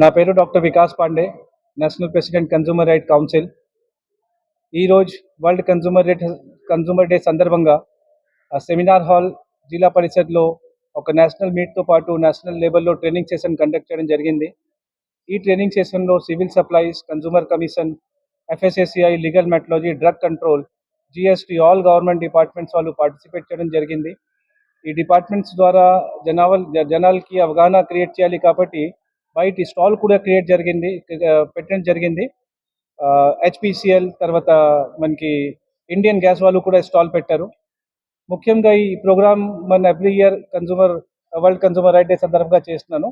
నా పేరు doctor Vikas Pandey national president consumer right council. ఈరోజు world consumer right consumer day సందర్భంగా ఆ సెమినార్ హాల్ జిల్లా పరిషత్లో ఒక నేషనల్ మీట్తో పాటు నేషనల్ లెవెల్లో ట్రైనింగ్ సెషన్ కండక్ట్ చేయడం జరిగింది. ఈ ట్రైనింగ్ సెషన్లో civil supplies consumer commission FSSAI legal metrology drug control GST all government departments వాళ్ళు పార్టిసిపేట్ చేయడం జరిగింది. ఈ డిపార్ట్మెంట్స్ ద్వారా జనావల్ జనాలకి అవగాహన క్రియేట్ చేయాలి కాబట్టి బయట స్టాల్ కూడా క్రియేట్ జరిగింది పెట్టడం జరిగింది. హెచ్పిసిఎల్ తర్వాత మనకి ఇండియన్ గ్యాస్ వాళ్ళు కూడా స్టాల్ పెట్టారు. ముఖ్యంగా ఈ ప్రోగ్రామ్ మన every year consumer world consumer right day సందర్భంగా చేస్తున్నాను.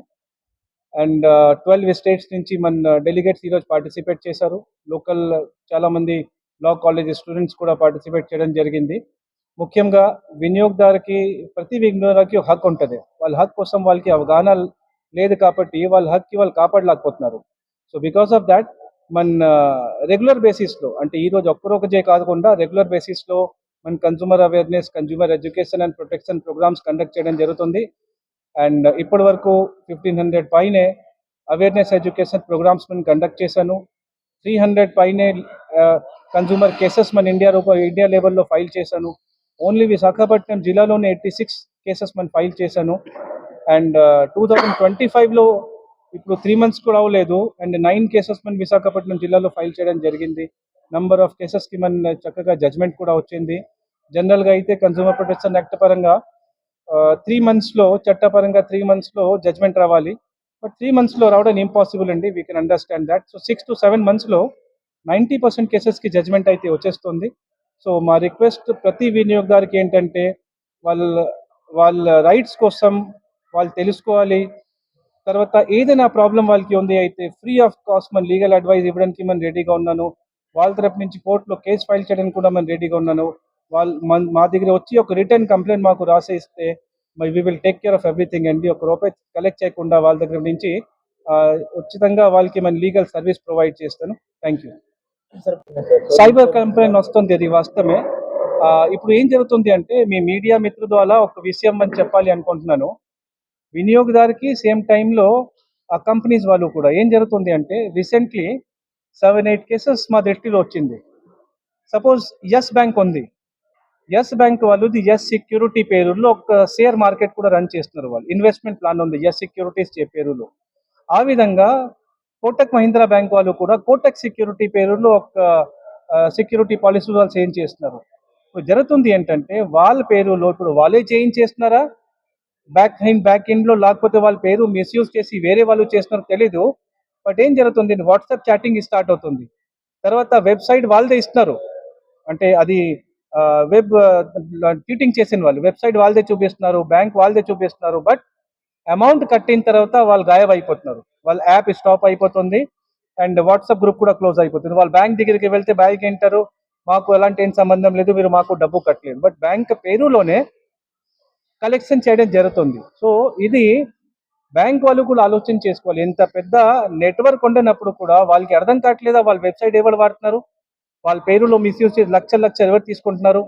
అండ్ ట్వెల్వ్ స్టేట్స్ నుంచి మన డెలిగేట్స్ ఈరోజు పార్టిసిపేట్ చేశారు. లోకల్ చాలామంది లా కాలేజ్ స్టూడెంట్స్ కూడా పార్టిసిపేట్ చేయడం జరిగింది. ముఖ్యంగా వినియోగదారుకి ప్రతి వినియోగదారుకి ఒక హక్కు ఉంటుంది. వాళ్ళ హక్కు కోసం వాళ్ళకి అవగాహన లేదు కాబట్టి వాళ్ళ హక్కి వాళ్ళు కాపాడలేకపోతున్నారు. సో బికాస్ ఆఫ్ దాట్ మన రెగ్యులర్ బేసిస్లో అంటే ఈ రోజు ఒక్కరొకజే కాకుండా రెగ్యులర్ బేసిస్లో మన consumer awareness consumer education and protection programs conduct చేయడం జరుగుతుంది. అండ్ ఇప్పటి వరకు ఫిఫ్టీన్ హండ్రెడ్ పైనే అవేర్నెస్ ఎడ్యుకేషన్ ప్రోగ్రామ్స్ మనం కండక్ట్ చేశాను. త్రీ హండ్రెడ్ పైనే కన్జ్యూమర్ కేసెస్ మన ఇండియా రూప ఇండియా లెవెల్లో ఫైల్ చేశాను. ఓన్లీ విశాఖపట్నం జిల్లాలోనే ఎయిటీ సిక్స్ కేసెస్ మనం ఫైల్ చేశాను. అండ్ టూ థౌజండ్ ట్వంటీ ఫైవ్లో ఇప్పుడు త్రీ మంత్స్ కూడా అవ్వలేదు. అండ్ నైన్ కేసెస్ మన విశాఖపట్నం జిల్లాలో ఫైల్ చేయడం జరిగింది. నంబర్ ఆఫ్ కేసెస్కి మన చక్కగా జడ్జ్మెంట్ కూడా వచ్చింది. జనరల్గా అయితే కన్జ్యూమర్ ప్రొటెక్షన్ యాక్ట్ పరంగా త్రీ మంత్స్లో చట్టపరంగా త్రీ మంత్స్లో జడ్జ్మెంట్ రావాలి. బట్ త్రీ మంత్స్లో రావడం ఇంపాసిబుల్ అండి. We can understand that so six to seven మంత్స్లో నైంటీ పర్సెంట్ కేసెస్కి జడ్జ్మెంట్ అయితే వచ్చేస్తుంది. సో మా రిక్వెస్ట్ ప్రతి వినియోగదారుకి ఏంటంటే వాళ్ళ వాళ్ళ రైట్స్ కోసం వాళ్ళు తెలుసుకోవాలి. తర్వాత ఏదైనా ప్రాబ్లం వాళ్ళకి ఉంది అయితే ఫ్రీ ఆఫ్ కాస్ట్ మన లీగల్ అడ్వైస్ ఇవ్వడానికి మనం రెడీగా ఉన్నాను. వాళ్ళ తరపు నుంచి కోర్టులో కేసు ఫైల్ చేయడానికి కూడా మనం రెడీగా ఉన్నాను. వాళ్ళు మా దగ్గర వచ్చి ఒక రిటర్న్ కంప్లైంట్ మాకు రాసి ఇస్తే మరి we will take care of everything అండి. ఒక రూపాయి కలెక్ట్ చేయకుండా వాళ్ళ దగ్గర నుంచి ఉచితంగా వాళ్ళకి మన లీగల్ సర్వీస్ ప్రొవైడ్ చేస్తాను. థ్యాంక్ యూ సైబర్ కంప్లైంట్ వస్తుంది అది వాస్తవమే. ఇప్పుడు ఏం జరుగుతుంది అంటే మీ మీడియా మిత్రుల ద్వారా ఒక విషయం అని చెప్పాలి అనుకుంటున్నాను. వినియోగదారుకి సేమ్ టైంలో ఆ కంపెనీస్ వాళ్ళు కూడా ఏం జరుగుతుంది అంటే రీసెంట్లీ సెవెన్ ఎయిట్ కేసెస్ మా దృష్టిలో వచ్చింది. సపోజ్ ఎస్ బ్యాంక్ ఉంది. ఎస్ బ్యాంక్ వాళ్ళు ఎస్ సెక్యూరిటీ పేరులో ఒక షేర్ మార్కెట్ కూడా రన్ చేస్తున్నారు వాళ్ళు. ఇన్వెస్ట్మెంట్ ప్లాన్ ఉంది ఎస్ సెక్యూరిటీస్ పేరులో. ఆ విధంగా కోటక్ మహీంద్రా బ్యాంక్ వాళ్ళు కూడా కోటక్ సెక్యూరిటీ పేరులో ఒక సెక్యూరిటీ పాలసీ వాళ్ళు చేంజ్ చేస్తున్నారు. జరుగుతుంది ఏంటంటే వాళ్ళ పేరులో ఇప్పుడు వాళ్ళే చేంజ్ చేస్తున్నారా? బ్యాక్ హైండ్ బ్యాక్ ఎండ్లో లేకపోతే వాళ్ళ పేరు మిస్యూజ్ చేసి వేరే వాళ్ళు చేస్తున్నారో తెలీదు. బట్ ఏం జరుగుతుంది? వాట్సాప్ చాటింగ్ స్టార్ట్ అవుతుంది. తర్వాత వెబ్సైట్ వాళ్ళదే ఇస్తున్నారు. అంటే అది వెబ్ చీటింగ్ చేసిన వాళ్ళు. వెబ్సైట్ వాళ్ళదే చూపిస్తున్నారు. బ్యాంక్ వాళ్ళదే చూపిస్తున్నారు. బట్ అమౌంట్ కట్టిన తర్వాత వాళ్ళు గాయబ్ అయిపోతున్నారు. వాళ్ళ యాప్ స్టాప్ అయిపోతుంది. అండ్ వాట్సాప్ గ్రూప్ కూడా క్లోజ్ అయిపోతుంది. వాళ్ళు బ్యాంక్ దగ్గరికి వెళ్తే బ్యాంక్ ఏంటారు మాకు ఎలాంటి ఏం సంబంధం లేదు. మీరు మాకు డబ్బు కట్టలేదు. బట్ బ్యాంక్ పేరులోనే కలెక్షన్ చేయడం జరుగుతుంది. సో ఇది బ్యాంక్ వాళ్ళు కూడా ఆలోచన చేసుకోవాలి. ఇంత పెద్ద నెట్వర్క్ ఉండనప్పుడు కూడా వాళ్ళకి అర్థం కావట్లేదా? వాళ్ళ వెబ్సైట్ ఎవరు వాడుతున్నారు? వాళ్ళ పేరులో మిస్యూజ్ చేసి లక్షల లక్షలు ఎవరు తీసుకుంటున్నారు?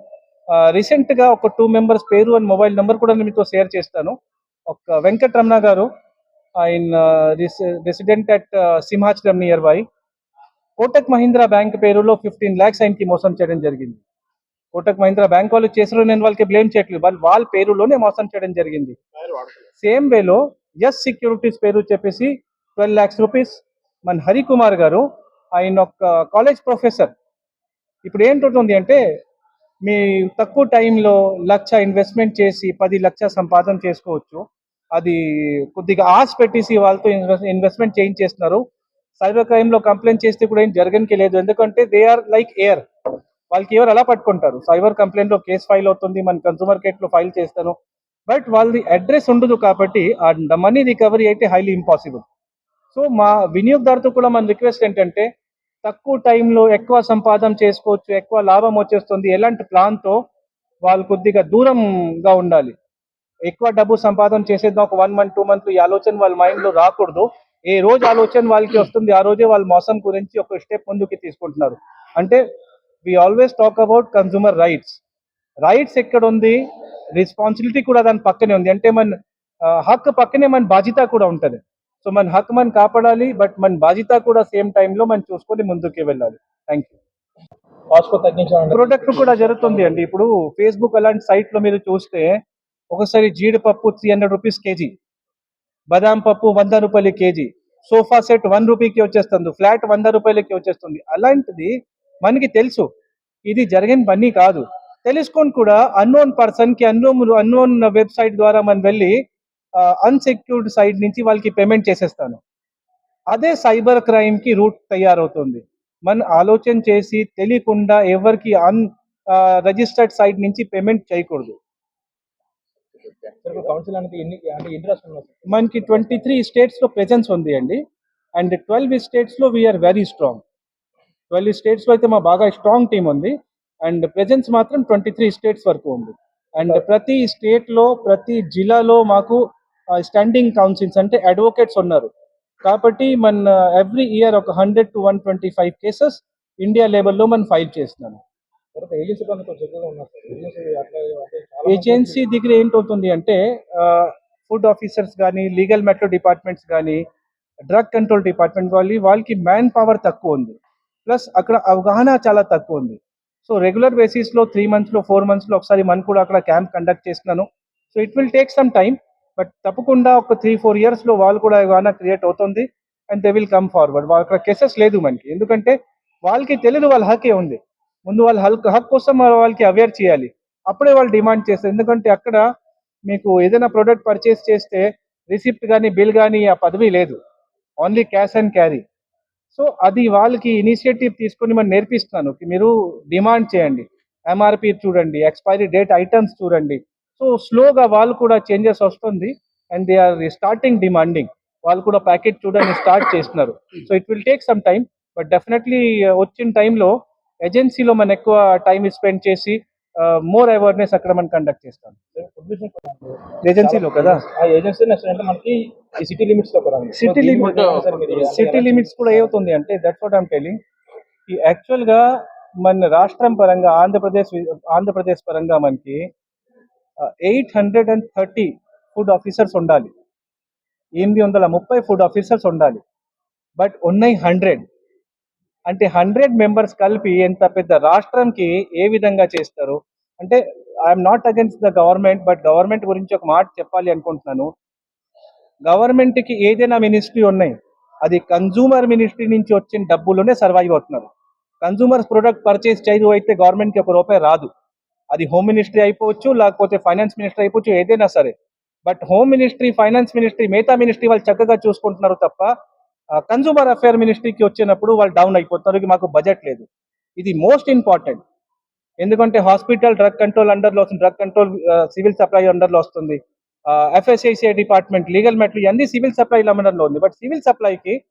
రీసెంట్గా ఒక టూ మెంబర్స్ పేరు అండ్ మొబైల్ నెంబర్ కూడా నేను మీతో షేర్ చేస్తాను. ఒక వెంకటరమణ గారు ఆయన resident at Simhachalam near by Kotak Mahindra bank పేరులో ఫిఫ్టీన్ ల్యాక్స్ ఆయనకి మోసం చేయడం జరిగింది. కోటక్ మహీంద్రా బ్యాంక్ వాళ్ళు చేసారు నేను వాళ్ళకి బ్లేమ్ చేయట్లేదు. వాళ్ళు వాళ్ళ పేరులోనే మోసం చేయడం జరిగింది. సేమ్ వేలో ఎస్ సెక్యూరిటీస్ పేరు చెప్పేసి ట్వెల్వ్ ల్యాక్స్ రూపీస్ మన హరికుమార్ గారు ఆయన ఒక కాలేజ్ ప్రొఫెసర్. ఇప్పుడు ఏంటవుతుంది అంటే మీ తక్కువ టైంలో లక్ష ఇన్వెస్ట్మెంట్ చేసి పది లక్ష సంపాదన చేసుకోవచ్చు. అది కొద్దిగా ఆశ పెట్టేసి వాళ్ళతో ఇన్వెస్ట్మెంట్ చేయించేస్తున్నారు. సైబర్ క్రైమ్లో కంప్లైంట్ చేస్తే కూడా ఏం జరగనికి లేదు. ఎందుకంటే దే ఆర్ లైక్ ఎయిర్ వాళ్ళకి ఎవరు ఎలా పట్టుకుంటారు. సైబర్ కంప్లైంట్లో కేసు ఫైల్ అవుతుంది మన కన్సూమర్ కేట్లో ఫైల్ చేస్తాను. బట్ వాళ్ళది అడ్రస్ ఉండదు కాబట్టి ఆ మనీ రికవరీ అయితే హైలీ ఇంపాసిబుల్. సో మా వినియోగదారుతో కూడా మన రిక్వెస్ట్ ఏంటంటే తక్కువ టైంలో ఎక్కువ సంపాదన చేసుకోవచ్చు ఎక్కువ లాభం వచ్చేస్తుంది. ఎలాంటి ప్లాన్తో వాళ్ళు కొద్దిగా దూరంగా ఉండాలి. ఎక్కువ డబ్బు సంపాదన చేసేద్దాం ఒక వన్ మంత్ టూ మంత్ ఈ ఆలోచన వాళ్ళ మైండ్లో రాకూడదు. ఏ రోజు ఆలోచన వాళ్ళకి వస్తుంది ఆ రోజే వాళ్ళ మోసం గురించి ఒక స్టెప్ ముందుకి తీసుకుంటున్నారు. అంటే we always talk about consumer rights rights ఎక్కడ ఉంది రెస్పాన్సిబిలిటీ కూడా దాని పక్కనే ఉంది. అంటే మన హక్కు పక్కనే మన బాధ్యత కూడా ఉంటుంది. సో మన హక్కు మనం కాపాడాలి బట్ మన బాధ్యత కూడా సేమ్ టైంలో మనం చూసుకొని ముందుకు వెళ్ళాలి. థ్యాంక్ యూ కాస్ట్ ప్రొడక్ట్ కూడా జరుగుతుంది అండి. ఇప్పుడు ఫేస్బుక్ అలాంటి సైట్లో మీరు చూస్తే ఒకసారి జీడిపప్పు త్రీ హండ్రెడ్ రూపీస్ కేజీ బదాం పప్పు వంద రూపాయలు కేజీ సోఫా సెట్ వన్ రూపీకి వచ్చేస్తుంది ఫ్లాట్ వంద రూపాయలకి వచ్చేస్తుంది. అలాంటిది మనకి తెలుసు. ఇది జరిగిన పని కాదు. తెలుసుకొని కూడా అన్నోన్ పర్సన్కి అన్నోన్ అన్నోన్ వెబ్సైట్ ద్వారా మనం వెళ్ళి అన్సెక్యూర్డ్ సైట్ నుంచి వాళ్ళకి పేమెంట్ చేసేస్తాను. అదే సైబర్ క్రైమ్కి రూట్ తయారవుతుంది. మనం ఆలోచన చేసి తెలియకుండా ఎవరికి అన్ రిజిస్టర్డ్ సైట్ నుంచి పేమెంట్ చేయకూడదు. కౌన్సిల్ అనేది ఎన్ని అంటే ఎన్ని రాష్ట్రాలు ఉన్నాయి? సార్? మనకి ట్వంటీ త్రీ స్టేట్స్లో ప్రెజెన్స్ ఉంది అండి. అండ్ ట్వెల్వ్ స్టేట్స్లో we are very strong twelve స్టేట్స్లో అయితే మా బాగా స్ట్రాంగ్ టీం ఉంది. అండ్ ప్రెజెన్స్ మాత్రం ట్వంటీ త్రీ స్టేట్స్ వరకు ఉంది. అండ్ ప్రతి స్టేట్లో ప్రతి జిల్లాలో మాకు స్టాండింగ్ కౌన్సిల్స్ అంటే అడ్వకేట్స్ ఉన్నారు. కాబట్టి మన ఎవ్రీ ఇయర్ ఒక hundred to one twenty five cases India లెవెల్లో మనం ఫైల్ చేస్తున్నాను ఏజెన్సీ దగ్గర ఏంటవుతుంది అంటే ఫుడ్ ఆఫీసర్స్ కానీ లీగల్ మెట్రో డిపార్ట్మెంట్స్ కానీ డ్రగ్ కంట్రోల్ డిపార్ట్మెంట్ వాళ్ళు వాళ్ళకి మ్యాన్ పవర్ తక్కువ ఉంది. ప్లస్ అక్కడ అవగాహన చాలా తక్కువ ఉంది. సో రెగ్యులర్ బేసిస్లో త్రీ మంత్స్లో ఫోర్ మంత్స్లో ఒకసారి మనం కూడా అక్కడ క్యాంప్ కండక్ట్ చేస్తున్నాను. So it will take some time but తప్పకుండా ఒక త్రీ ఫోర్ ఇయర్స్లో వాళ్ళు కూడా అవగాహన క్రియేట్ అవుతుంది and they will come forward. వాళ్ళ అక్కడ కేసెస్ లేదు మనకి. ఎందుకంటే వాళ్ళకి తెలియదు వాళ్ళ హక్కే ఉంది. ముందు వాళ్ళ హక్ హక్ కోసం వాళ్ళకి అవేర్ చేయాలి. అప్పుడే వాళ్ళు డిమాండ్ చేస్తారు. ఎందుకంటే అక్కడ మీకు ఏదైనా ప్రోడక్ట్ పర్చేస్ చేస్తే రిసిప్ట్ కానీ బిల్ కానీ ఆ పదవి లేదు. Only cash and carry. So అది వాళ్ళకి ఇనిషియేటివ్ తీసుకొని మనం నేర్పిస్తున్నాను. మీరు డిమాండ్ చేయండి. ఎంఆర్పి చూడండి ఎక్స్పైరీ డేట్ ఐటమ్స్ చూడండి. సో స్లోగా వాళ్ళు కూడా చేంజెస్ వస్తుంది and they are starting demanding వాళ్ళు కూడా ప్యాకెట్ చూడని స్టార్ట్ చేస్తున్నారు. So it will take some time but definitely వచ్చిన టైంలో ఏజెన్సీలో మనం ఎక్కువ టైం స్పెండ్ చేసి మోర్ అవేర్నెస్ అక్కడ మనం కండక్ట్ చేస్తాం. ఏజెన్సీలో కదా? ఆ ఏజెన్సీ మనకి city limits city limit city limits కూడా ఏమవుతుంది అంటే దట్స్ వాట్ ఐమ్ టెలింగ్ ఈ యాక్చువల్గా మన రాష్ట్రం పరంగా ఆంధ్రప్రదేశ్ ఆంధ్రప్రదేశ్ పరంగా మనకి eight hundred and thirty food officers ఉండాలి. ఎనిమిది వందల ముప్పై ఫుడ్ ఆఫీసర్స్ ఉండాలి. బట్ ఉన్నాయి హండ్రెడ్ అంటే హండ్రెడ్ మెంబర్స్ కలిపి ఎంత పెద్ద రాష్ట్రంకి ఏ విధంగా చేస్తారు? అంటే I'm not against the government but government గురించి ఒక మాట చెప్పాలి అనుకుంటున్నాను. గవర్నమెంట్కి ఏదైనా మినిస్ట్రీ ఉన్నాయి అది కన్జూమర్ మినిస్ట్రీ నుంచి వచ్చిన డబ్బులోనే సర్వైవ్ అవుతున్నారు. కన్జూమర్స్ ప్రొడక్ట్ పర్చేస్ చేయదు అయితే గవర్నమెంట్కి ఒక రూపాయి రాదు. అది హోమ్ మినిస్ట్రీ అయిపోవచ్చు లేకపోతే ఫైనాన్స్ మినిస్ట్రీ అయిపోవచ్చు ఏదైనా సరే. But home ministry finance ministry మిగతా మినిస్ట్రీ వాళ్ళు చక్కగా చూసుకుంటున్నారు తప్ప కన్జూమర్ అఫేర్ మినిస్ట్రీకి వచ్చినప్పుడు వాళ్ళు డౌన్ అయిపోతున్నారు. "ఇది మాకు బడ్జెట్ లేదు. ఇది మోస్ట్ ఇంపార్టెంట్ ఎందుకంటే హాస్పిటల్ డ్రగ్ కంట్రోల్ అండర్లో వస్తుంది. డ్రగ్ కంట్రోల్ సివిల్ సప్లై అండర్లో వస్తుంది. ఎఫ్ఎస్ఐసిఐ డిపార్ట్మెంట్ లీగల్ మెట్లు అన్ని సివిల్ సప్లై అండర్లో ఉంది. బట్ సివిల్ సప్లైకి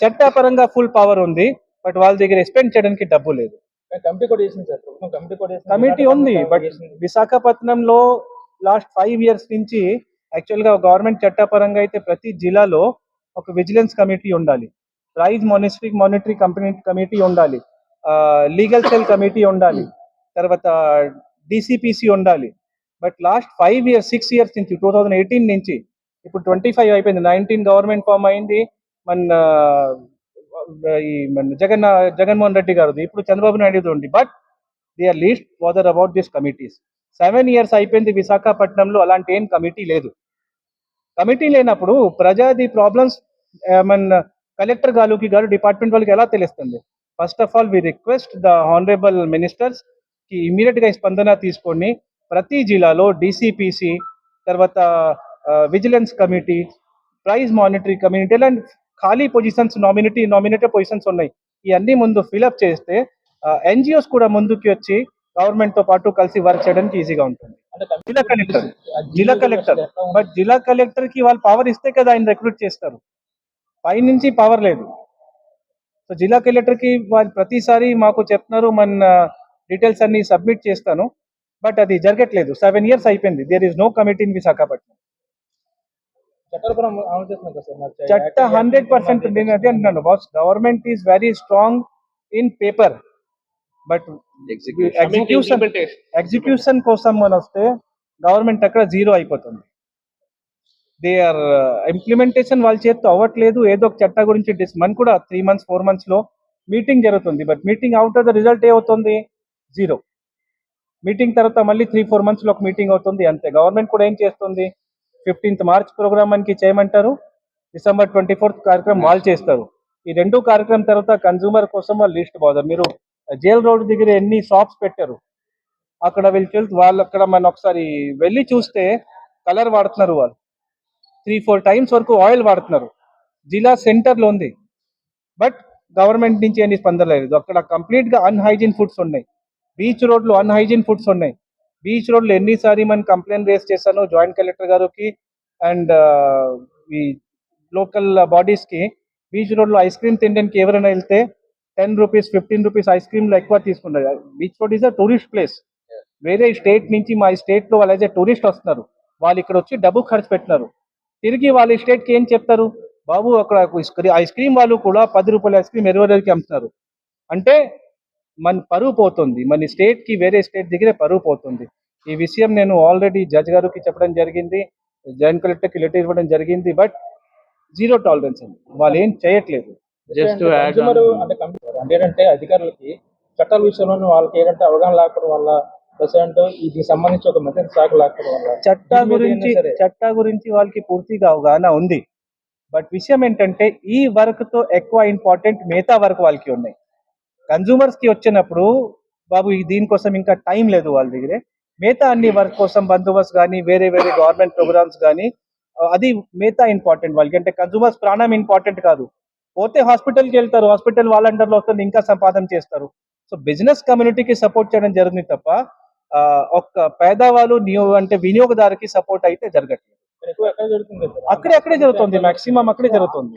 చట్టపరంగా ఫుల్ పవర్ ఉంది. బట్ వాళ్ళ దగ్గర ఎక్స్పెండ్ చేయడానికి డబ్బు లేదు. కమిటీ కూడా చేసింది సార్. ప్రభుత్వం కమిటీ కూడా ఉంది. బట్. విశాఖపట్నంలో లాస్ట్ ఫైవ్ ఇయర్స్ నుంచి యాక్చువల్గా గవర్నమెంట్ చట్టపరంగా అయితే ప్రతి జిల్లాలో ఒక విజిలెన్స్ కమిటీ ఉండాలి. Price monitoring monetary company committee ఉండాలి. లీగల్ సెల్ కమిటీ ఉండాలి. తర్వాత డిసిపిసి ఉండాలి. But last five years six years నుంచి టూ థౌజండ్ ఎయిటీన్ నుంచి ఇప్పుడు ట్వంటీ ఫైవ్ అయిపోయింది. నైన్టీన్ గవర్నమెంట్ ఫామ్ అయింది. మన ఈ మన జగన్ జగన్మోహన్ రెడ్డి గారు ఇప్పుడు చంద్రబాబు నాయుడు ఉంది. But they are least bother about this committees. Seven years అయిపోయింది విశాఖపట్నంలో. అలాంటి ఏం కమిటీ లేదు. కమిటీ లేనప్పుడు ప్రజాది ప్రాబ్లమ్స్ మన కలెక్టర్ గారికి గారు డిపార్ట్మెంట్ వాళ్ళకి ఎలా తెలుస్తుంది? First of all we request the honourable మినిస్టర్స్కి ఇమీడియట్గా స్పందన తీసుకొని ప్రతి జిల్లాలో డిసిపిసి తర్వాత vigilance committee price monetary committee ఇలాంటి ఖాళీ పొజిషన్స్ నామినేటీ నామినేటెడ్ పొజిషన్స్ ఉన్నాయి. ఇవన్నీ ముందు ఫిలప్ చేస్తే ఎన్జిఓస్ కూడా ముందుకి వచ్చి గవర్నమెంట్తో పాటు కలిసి వర్క్ చేయడానికి ఈజీగా ఉంటుంది. జిల్లా కలెక్టర్ జిల్లా కలెక్టర్? బట్ జిల్లా కలెక్టర్. కి వాళ్ళు పవర్ ఇస్తే కదా ఆయన రిక్రూట్ చేస్తారు. పై నుంచి పవర్ లేదు. సో జిల్లా కలెక్టర్కి వాళ్ళు ప్రతిసారి మాకు చెప్తున్నారు మన డీటెయిల్స్ అన్ని సబ్మిట్ చేస్తాను. బట్ అది జరగట్లేదు. సెవెన్ ఇయర్స్ అయిపోయింది. There is no committee in Visakhapatnam చట్ట హండ్రెడ్ పర్సెంట్ నేను అదే అంటున్నాను. Boss government is very strong in paper but execution execution కోసం మనం వస్తే గవర్నమెంట్ అక్కడ జీరో అయిపోతుంది. దే ఆర్ ఇంప్లిమెంటేషన్ వాళ్ళ చేతితో అవ్వట్లేదు. ఏదో ఒక చట్టం గురించి డిస్ మన కూడా త్రీ మంత్స్ ఫోర్ మంత్స్లో మీటింగ్ జరుగుతుంది. But meeting out of the result ఏమవుతుంది? జీరో మీటింగ్ తర్వాత మళ్ళీ త్రీ ఫోర్ మంత్స్లో ఒక మీటింగ్ అవుతుంది. అంతే. గవర్నమెంట్ కూడా ఏం చేస్తుంది? ఫిఫ్టీన్త్ మార్చ్ ప్రోగ్రామ్ మనకి చేయమంటారు. డిసెంబర్ ట్వంటీ ఫోర్త్ కార్యక్రమం వాళ్ళు చేస్తారు. ఈ రెండు కార్యక్రమం తర్వాత కన్జ్యూమర్ కోసం వాళ్ళు లిస్ట్ బాగుంది మీరు జైల్ రోడ్ దగ్గర ఎన్ని షాప్స్ పెట్టారు? అక్కడ వెళ్ళి వాళ్ళు అక్కడ మనం ఒకసారి వెళ్ళి చూస్తే కలర్ వాడుతున్నారు వాళ్ళు. త్రీ ఫోర్ టైమ్స్ వరకు ఆయిల్ వాడుతున్నారు. జిల్లా సెంటర్లో ఉంది. బట్ గవర్నమెంట్ నుంచి ఏమి స్పందన లేదు. అక్కడ కంప్లీట్గా అన్హైజీన్ ఫుడ్స్ ఉన్నాయి. బీచ్ రోడ్లో అన్హైజీన్ ఫుడ్స్ ఉన్నాయి. బీచ్ రోడ్లో ఎన్నిసారి మనం కంప్లైంట్ రేస్ చేశాను జాయింట్ కలెక్టర్ గారికి అండ్ ఈ లోకల్ బాడీస్కి. బీచ్ రోడ్లో ఐస్ క్రీమ్ తినడానికి ఎవరైనా వెళ్తే ten rupees fifteen rupees ice క్రీమ్లో ఎక్కువ తీసుకుంటారు. Beach road is a tourist place. వేరే స్టేట్ నుంచి మా స్టేట్లో వాళ్ళు యాజ్ టూరిస్ట్ వస్తున్నారు. వాళ్ళు ఇక్కడ వచ్చి డబ్బు ఖర్చు పెట్టినారు. తిరిగి వాళ్ళ స్టేట్కి ఏం చెప్తారు? బాబు అక్కడ ఐస్ క్రీమ్ వాళ్ళు కూడా పది రూపాయల ఐస్ క్రీమ్ ఇరవై రోజులకి అమ్ముతున్నారు అంటే మన పరువు పోతుంది. మన స్టేట్కి వేరే స్టేట్ దగ్గరే పరువు పోతుంది. ఈ విషయం నేను ఆల్రెడీ జడ్జ్ గారికి చెప్పడం జరిగింది. జాయింట్ కలెక్టర్కి లెటర్ ఇవ్వడం జరిగింది. బట్ జీరో టాలరెన్స్ అండి. వాళ్ళు ఏం చేయట్లేదు. On- అంటే అధికారులకి చట్టాల విషయంలో వాళ్ళకి ఏంటంటే అవగాహన లేకపోవడం వల్ల దీనికి సంబంధించి ఒక చట్టా గురించి. చట్టా గురించి వాళ్ళకి పూర్తిగా అవగాహన ఉంది. బట్ విషయం ఏంటంటే ఈ వర్క్తో ఎక్కువ ఇంపార్టెంట్ మిగతా వర్క్ వాళ్ళకి ఉన్నాయి. కన్జూమర్స్కి వచ్చినప్పుడు బాబు ఈ దీనికోసం ఇంకా టైం లేదు వాళ్ళ దగ్గరే. మిగతా అన్ని వర్క్ కోసం బందోబస్తు కానీ వేరే వేరే గవర్నమెంట్ ప్రోగ్రామ్స్ కానీ అది మిగతా ఇంపార్టెంట్ వాళ్ళకి. అంటే కన్జూమర్స్ ప్రాణం ఇంపార్టెంట్ కాదు. పోతే హాస్పిటల్కి వెళ్తారు. హాస్పిటల్ వాళ్ళ అండర్లో వస్తుంది ఇంకా సంపాదన చేస్తారు. సో బిజినెస్ కమ్యూనిటీకి సపోర్ట్ చేయడం జరుగుతుంది తప్ప ఒక్క పేదవాళ్ళు నియో- అంటే వినియోగదారుకి సపోర్ట్ అయితే జరగట్లేదు. ఎక్కువ ఎక్కడ జరుగుతుంది సార్? అక్కడే అక్కడే జరుగుతుంది. మాక్సిమం అక్కడే జరుగుతుంది.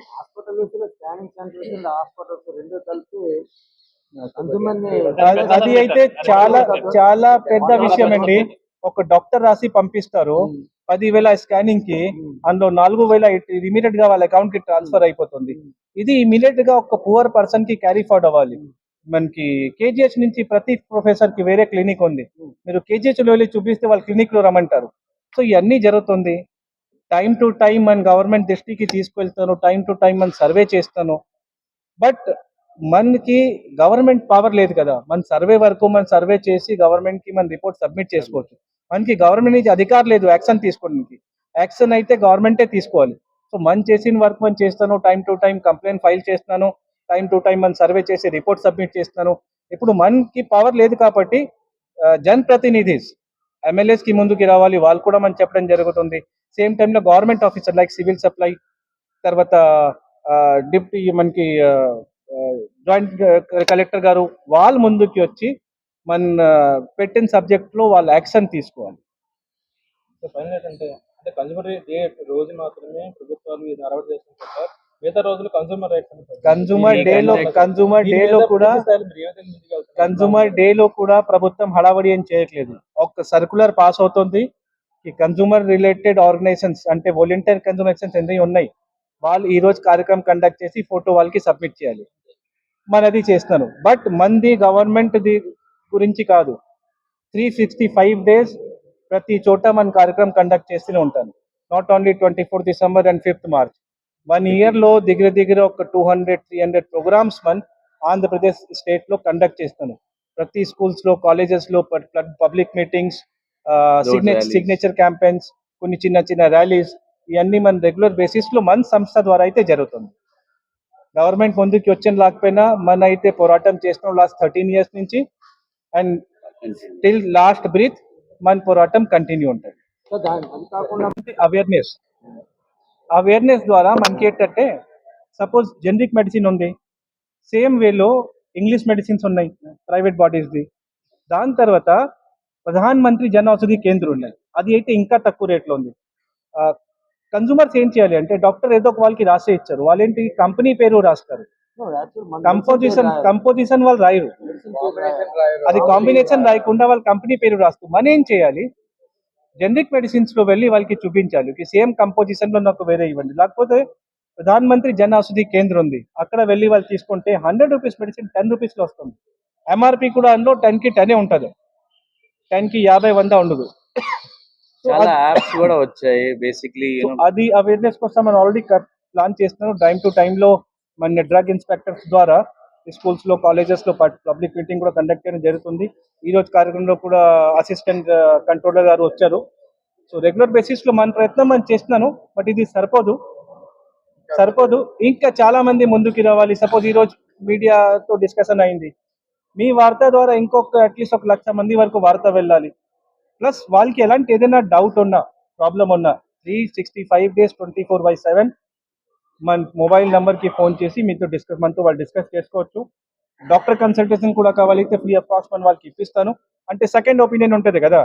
ని అది- అయితే చాలా చాలా పెద్ద విషయం అండి. ఒక డాక్టర్ రాసి పంపిస్తారు. పదివేల స్కానింగ్కి అందులో నాలుగు వేల ఇమీడియట్గా వాళ్ళ అకౌంట్కి ట్రాన్స్ఫర్ అయిపోతుంది. ఇది ఇమీడియట్గా ఒక పువర్ పర్సన్కి క్యారీ ఫార్వర్డ్ అవ్వాలి. మనకి కేజీహెచ్ నుంచి ప్రతి ప్రొఫెసర్కి వేరే క్లినిక్ ఉంది. మీరు కేజీహెచ్లో వెళ్ళి చూపిస్తే వాళ్ళ క్లినిక్లో రమ్మంటారు. సో ఇవన్నీ జరుగుతుంది. టైం టు టైం మన గవర్నమెంట్ దృష్టికి తీసుకెళ్తాను. టైం టు టైం మన సర్వే చేస్తాను. బట్ మనకి గవర్నమెంట్ పవర్ లేదు కదా. మన సర్వే వరకు మనం సర్వే చేసి గవర్నమెంట్కి మన రిపోర్ట్ సబ్మిట్ చేసుకోవచ్చు. మనకి గవర్నమెంట్ నుంచి అధికారం లేదు. యాక్షన్ తీసుకోవడానికి. యాక్షన్ అయితే గవర్నమెంటే తీసుకోవాలి. సో మన చేసిన వర్క్ మనం చేస్తాను. Time to time complaint file చేస్తున్నాను టైం టు టైం మన సర్వే చేసి రిపోర్ట్ సబ్మిట్ చేస్తున్నాను. ఇప్పుడు మనకి పవర్ లేదు కాబట్టి జనప్రతినిధిస్ ఎమ్మెల్యేస్కి కి ముందుకి రావాలి. వాళ్ళు కూడా మనం చెప్పడం జరుగుతుంది. సేమ్ టైంలో government officer like civil supply తర్వాత డిప్యూటీ మనకి జాయింట్ కలెక్టర్ గారు వాళ్ళు ముందుకి వచ్చి మన పెట్టిన సబ్జెక్ట్లో వాళ్ళు యాక్షన్ తీసుకోవాలి. ఫైనల్ ఏంటంటే అంటే కన్సూమర్ డే రోజు మాత్రమే ప్రభుత్వాలు ఇది అలవాటు చేస్తుంది సార్. మిగతా రోజులు కన్సూమర్ రైట్స్ కన్జూమర్ డే లో కన్జూమర్ డే లో కూడా కన్జూమర్ డే లో కూడా ప్రభుత్వం హడావడి ఏం చేయట్లేదు. ఒక సర్కులర్ పాస్ అవుతుంది. ఈ కన్జూమర్ రిలేటెడ్ ఆర్గనైజేషన్స్ అంటే వాలంటీర్ కన్జూమర్స్ ఎన్ని ఉన్నాయి? వాళ్ళు ఈ రోజు కార్యక్రమం కండక్ట్ చేసి ఫోటో వాళ్ళకి సబ్మిట్ చేయాలి. మనది చేస్తున్నాను బట్ మంది గవర్నమెంట్ ది గురించి కాదు. త్రీ సిక్స్టీ ఫైవ్ డేస్ ప్రతి చోట మన కార్యక్రమం కండక్ట్ చేస్తూనే ఉంటాను not only twenty four December and fifth March one ఇయర్లో దగ్గర దగ్గర ఒక two hundred three hundred programs మన ఆంధ్రప్రదేశ్ స్టేట్లో కండక్ట్ చేస్తాను ప్రతి స్కూల్స్లో కాలేజెస్లో public meetings signature. Signature campaigns కొన్ని చిన్న చిన్న ర్యాలీస్ ఇవన్నీ మన రెగ్యులర్ బేసిస్లో మన సంస్థ ద్వారా అయితే జరుగుతుంది. గవర్నమెంట్ ముందుకి వచ్చిన లేకపోయినా మన అయితే పోరాటం చేస్తున్నాం లాస్ట్ థర్టీన్ ఇయర్స్ నుంచి అండ్ టిల్ లాస్ట్ బ్రీత్ మన పోరాటం కంటిన్యూ ఉంటుంది. అవేర్నెస్ అవేర్నెస్ ద్వారా మనకి ఏంటంటే సపోజ్ జనరిక్ మెడిసిన్ ఉంది. సేమ్ వేలో ఇంగ్లీష్ మెడిసిన్స్ ఉన్నాయి ప్రైవేట్ బాడీస్ది దాని తర్వాత ప్రధాన్ మంత్రి జన ఔషధి కేంద్రం ఉన్నాయి అది అయితే ఇంకా తక్కువ రేట్లో ఉంది. కన్సూమర్స్ ఏం చేయాలి అంటే డాక్టర్ ఏదో ఒక వాళ్ళకి రాసే ఇచ్చారు. వాళ్ళేంటి? కంపెనీ పేరు రాస్తారు. కంపోజిషన్ కంపోజిషన్ వాళ్ళు రాయరు. అది కాంబినేషన్ రాయకుండా వాళ్ళ కంపెనీ పేరు రాస్తూ. మనం ఏం చేయాలి? జనరిక్ మెడిసిన్స్లో వెళ్ళి వాళ్ళకి చూపించాలి. సేమ్ కంపోజిషన్లో నాకు వేరే ఇవ్వండి. లేకపోతే ప్రధాన మంత్రి జన ఔషధి కేంద్రం ఉంది. అక్కడ వెళ్ళి వాళ్ళు తీసుకుంటే హండ్రెడ్ రూపీస్ మెడిసిన్ టెన్ రూపీస్లో వస్తుంది. ఎంఆర్పి కూడా అందులో టెన్కి టెనే ఉంటుంది. టెన్కి యాభై వంద ఉండదు. చాలా యాప్స్ కూడా వచ్చాయి బేసిక్లీ అది అవేర్నెస్ కోసం మనం ఆల్రెడీ ప్లాన్ చేస్తున్నాం టైం టు టైంలో మన డ్రగ్ ఇన్స్పెక్టర్స్ ద్వారా స్కూల్స్లో కాలేజెస్లో పబ్లిక్ మీటింగ్ కూడా కండక్ట్ చేయడం జరుగుతుంది. ఈ రోజు కార్యక్రమంలో కూడా అసిస్టెంట్ కంట్రోలర్ uh, గారు వచ్చారు. సో రెగ్యులర్ బేసిస్లో మన ప్రయత్నం మనం చేస్తున్నాను బట్ ఇది సరిపోదు. సరిపోదు. ఇంకా చాలా మంది ముందుకు రావాలి. సపోజ్ ఈరోజు మీడియాతో డిస్కషన్ అయింది. మీ వార్త ద్వారా ఇంకొక అట్లీస్ట్ ఒక లక్ష మంది వరకు వార్త వెళ్ళాలి. ప్లస్ వాళ్ళకి ఎలాంటి ఏదైనా డౌట్ ఉన్నా ప్రాబ్లం ఉన్నా three sixty five days twenty four by seven మన మొబైల్కి ఫోన్ చేసి మీతో డిస్కస్ మనతో వాళ్ళు డిస్కస్ చేసుకోవచ్చు. డాక్టర్ కన్సల్టేషన్ కూడా కావాలైతే ఫ్రీ ఆఫ్ కాస్ట్ మన వాళ్ళకి ఇప్పిస్తాను. అంటే సెకండ్ ఒపీనియన్ ఉంటుంది కదా.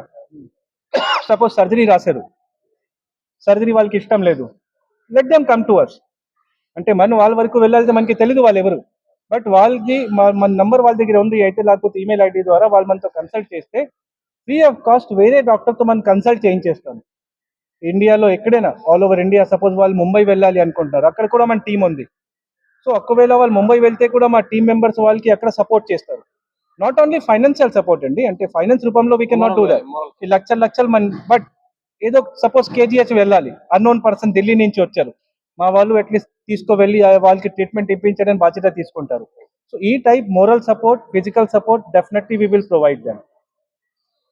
సపోజ్ సర్జరీ రాశారు. సర్జరీ వాళ్ళకి ఇష్టం లేదు. Let them come to us అంటే మనం వాళ్ళ వరకు వెళ్ళాలి మనకి తెలియదు వాళ్ళు ఎవరు. బట్ వాళ్ళకి మన నంబర్ వాళ్ళ దగ్గర ఉంది అయితే లేకపోతే ఈమెయిల్ ఐడి ద్వారా వాళ్ళు మనతో కన్సల్ట్ చేస్తే ఫ్రీ ఆఫ్ కాస్ట్ వేరే డాక్టర్తో మనం కన్సల్ట్ చేయించేస్తాను ఇండియాలో ఎక్కడైనా ఆల్ ఓవర్ ఇండియా సపోజ్ వాళ్ళు ముంబై వెళ్ళాలి అనుకుంటారు అక్కడ కూడా మన టీం ఉంది. సో ఒకవేళ వాళ్ళు ముంబై వెళ్తే కూడా మా టీం మెంబర్స్ వాళ్ళకి అక్కడ సపోర్ట్ చేస్తారు. నాట్ ఓన్లీ ఫైనాన్షియల్ సపోర్ట్ అండి అంటే ఫైనాన్స్ రూపంలో we can not do that ఈ లక్షలు లక్షలు మన బట్ ఏదో సపోజ్ కేజీహెచ్ వెళ్ళాలి అన్నోన్ పర్సన్ ఢిల్లీ నుంచి వచ్చారు. మా వాళ్ళు అట్లీస్ట్ తీసుకువెళ్ళి వాళ్ళకి ట్రీట్మెంట్ ఇప్పించడానికి బాధ్యత తీసుకుంటారు. సో ఈ type moral support physical support definitely we will provide them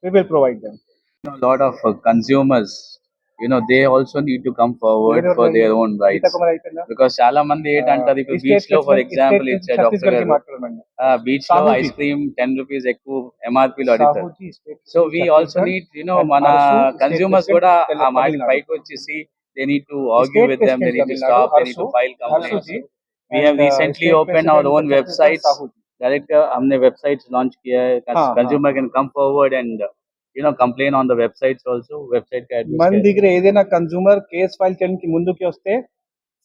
we will provide them lot of uh, consumers you know they also need to come forward for their own rights because చాలా మంది ఏంటంటారు ఇప్పుడు beach లో for example ఇచ్చారు doctor గారు beach లో Sahuji. Ice cream ten rupees ఎక్కువ MRP లో అడుగుతారు so we also need you know and మన Arsu, state కన్స్యూమర్స్ president, కూడా Tele- ఆ మాట Tamil Nadu. పైకి వచ్చేసి they need to argue State with them they president need to Tamil Nadu, stop they need to Arsu, file complaints Arsu ji, we have and, uh, recently state opened our president own Chhattisgarh, websites Sahu ji. Direct हमने websites launch किया है हाँ, consumer can come forward and you know complain on the websites also website మన దగ్గర ఏదైనా consumer case file చేయడానికి ముందుకి వస్తే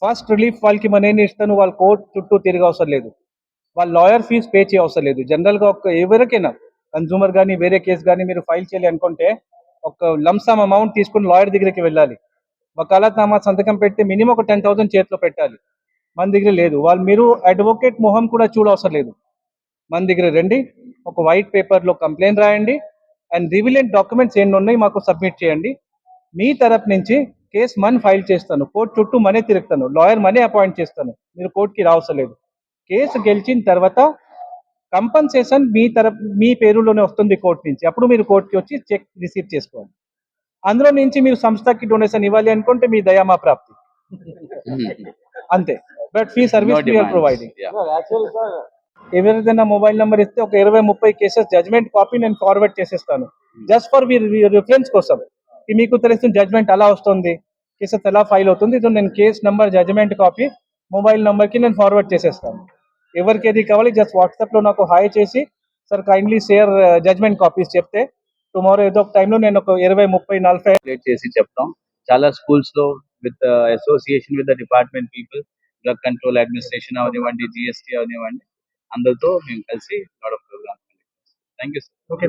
ఫస్ట్ రిలీఫ్ వాళ్ళకి మన ఏం ఇస్తాను వాళ్ళ కోర్ట్ చుట్టూ తిరగవసరం అవసరం లేదు. వాళ్ళ లాయర్ ఫీజ్ పే చేయ అవసరం లేదు. జనరల్గా ఒక ఎవరికైనా కన్జ్యూమర్ కానీ వేరే కేసు కానీ మీరు ఫైల్ చేయాలి అనుకుంటే ఒక లంసమ్ అమౌంట్ తీసుకుని లాయర్ దగ్గరికి వెళ్ళాలి. వకాలత్నామా సంతకం పెడితే మినిమం ఒక టెన్ థౌసండ్ చేతిలో పెట్టాలి. మన దగ్గర లేదు. వాళ్ళు మీరు అడ్వకేట్ మొహం కూడా చూడవసరం లేదు. మన దగ్గర రండి. ఒక వైట్ పేపర్లో కంప్లైంట్ రాయండి. అండ్ రివిలెంట్ డాక్యుమెంట్స్ ఎన్ని ఉన్నాయి మాకు సబ్మిట్ చేయండి. మీ తరపు నుంచి కేసు మన్ ఫైల్ చేస్తాను. కోర్టు చుట్టూ మనే తిరుగుతాను. లాయర్ మనే అపాయింట్ చేస్తాను. మీరు కోర్టుకి రావసరం లేదు కేసు గెలిచిన తర్వాత కంపన్సేషన్ మీ తరపు మీ పేరులోనే వస్తుంది కోర్టు నుంచి. అప్పుడు మీరు కోర్టుకి వచ్చి చెక్ రిసీవ్ చేసుకోవాలి. అందులో నుంచి మీరు సంస్థకి డొనేషన్ ఇవ్వాలి అనుకుంటే మీ దయామా ప్రాప్తి. అంతే. But fee service. ప్రొవైడింగ్ ఎవరిదైనా మొబైల్ నెంబర్ ఇస్తే ఒక ఇరవై ముప్పై కేసెస్ జడ్జ్మెంట్ కాపీ నేను ఫార్వర్డ్ చేసేస్తాను. జస్ట్ ఫర్ రిఫరెన్స్ కోసం. ఈ మీకు తెలుస్తుంది జడ్జ్మెంట్ అలా వస్తుంది? కేసెస్ ఎలా ఫైల్ అవుతుంది? ఇది నేను case number judgment copy mobile నెంబర్కి నేను ఫార్వర్డ్ చేసేస్తాను. ఎవరికి ఏది కావాలి? జస్ట్ వాట్సాప్లో నాకు హాయ్ చేసి sir kindly share judgment copies చెప్తే టుమారో ఏదో ఒక టైంలో నేను ఒక ఇరవై ముప్పై నలభై లేట్ చేసి చెప్తాం. చాలా స్కూల్స్లో with association with the department people drug control administration అవనివ్వండి జిఎస్టీ అవనివ్వండి అందరితో మేము కలిసి lot programme thank you sir.